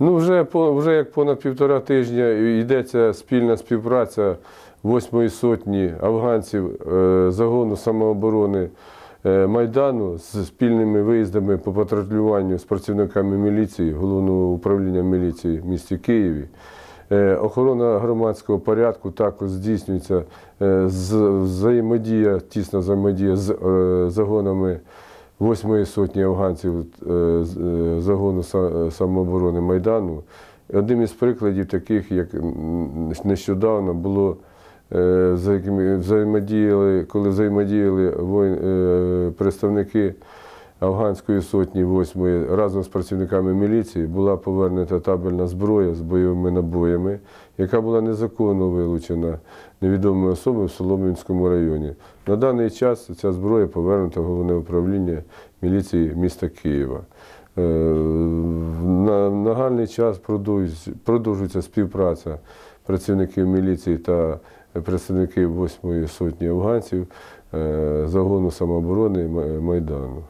Ну, вже, вже як понад півтора тижня йдеться спільна співпраця восьмої сотні афганців е, загону самооборони е, Майдану з спільними виїздами по патрулюванню з працівниками міліції, головного управління міліції в місті Києві. Е, Охорона громадського порядку також здійснюється взаємодія, тісна взаємодія з загонами восьмої сотні афганців е, е, загону самооборони Майдану. Одним із прикладів таких, як нещодавно було е, взаємодіяли, коли взаємодіяли е, представники афганської сотні восьмої разом з працівниками міліції була повернута табельна зброя з бойовими набоями, яка була незаконно вилучена невідомою особою в Солом'янському районі. На даний час ця зброя повернута в головне управління міліції міста Києва. Е, На нагальний час продовжується- співпраця працівників міліції та представників восьмої сотні афганців е, загону самооборони Майдану.